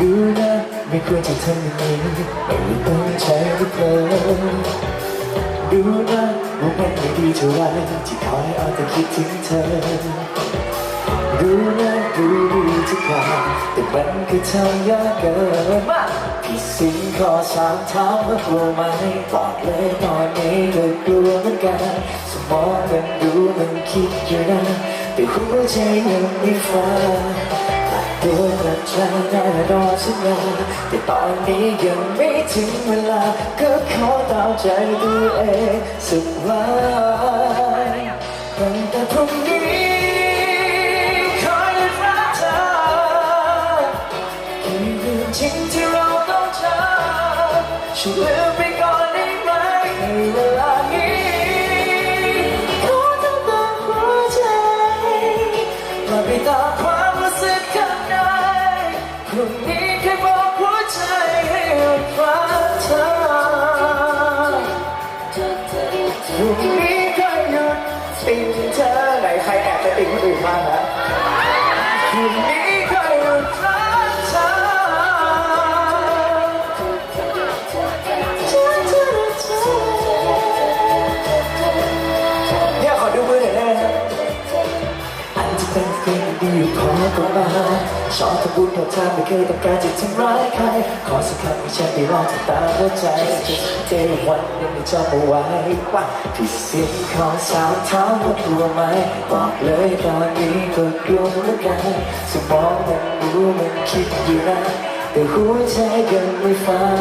ดูนะไม่ควรจะทำอย่างนี้ไม่รู้ตั้งใจหรือเปล่าดูนะว่ามันไม่ดีเท่าไรที่คอยเอาแต่คิดถึงเธอ ดูนะดูดีทุกอย่างแต่มันคือทำยากเกินมาพี่สิงขอสามถามว่ากลัวไหมบอกเลยตอนนี้ก็กลัวเหมือนกันสมองมันดูมันคิดอยู่นะแต่หัวใจยังไม่ฟัง กระจายแน่รอสัญญาแต่ตอนนี้ยังไม่ถึงเวลา ก็ขอตามใจตัวเองสักวันตั้งแต่พรุ่งนี้คอยรักเธอกี่เรื่องจริงที่เราต้องเจอช่วย คนดีพอก็มาชอบทำบุญกับเธอไม่เคยต้องการจะทำร้ายใคร ขอสักคำให้ฉันได้รอที่ตามหัวใจเจอวันนึงไม่จำเอาไว้ว่าที่สิ้นขอสาวถาว่ากลัวไหมบอกเลยตอนนี้ก็กลัวเหมือนกันสมองมันรู้มันคิดอยู่นะแต่หัวใจยังไม่ฟัง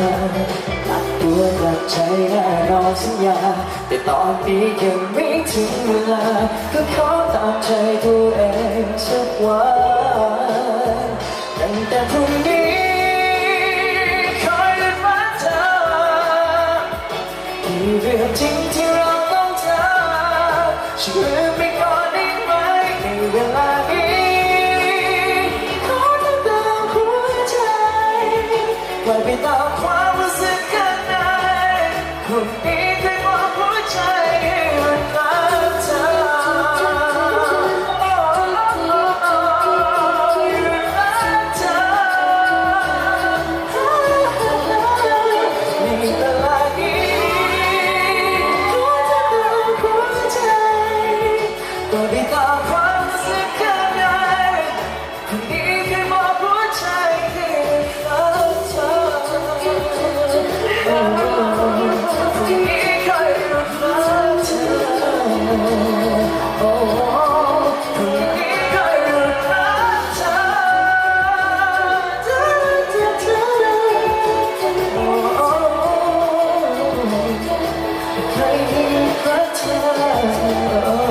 หลับตัวหลับใจแน่นอนสัญญา แต่ตอนนี้ยังไม่ถึงเวลาก็ขอตามใจตัวเอง วันตั้งแต่พรุ่งนี้คอยรักเธอมีเรื่องจริงที่เราต้องเจอช่วยลืมไปก่อนได้ไหมในเวลานี้ขอทำตามหัวใจปล่อยไปตามความ the uh, time.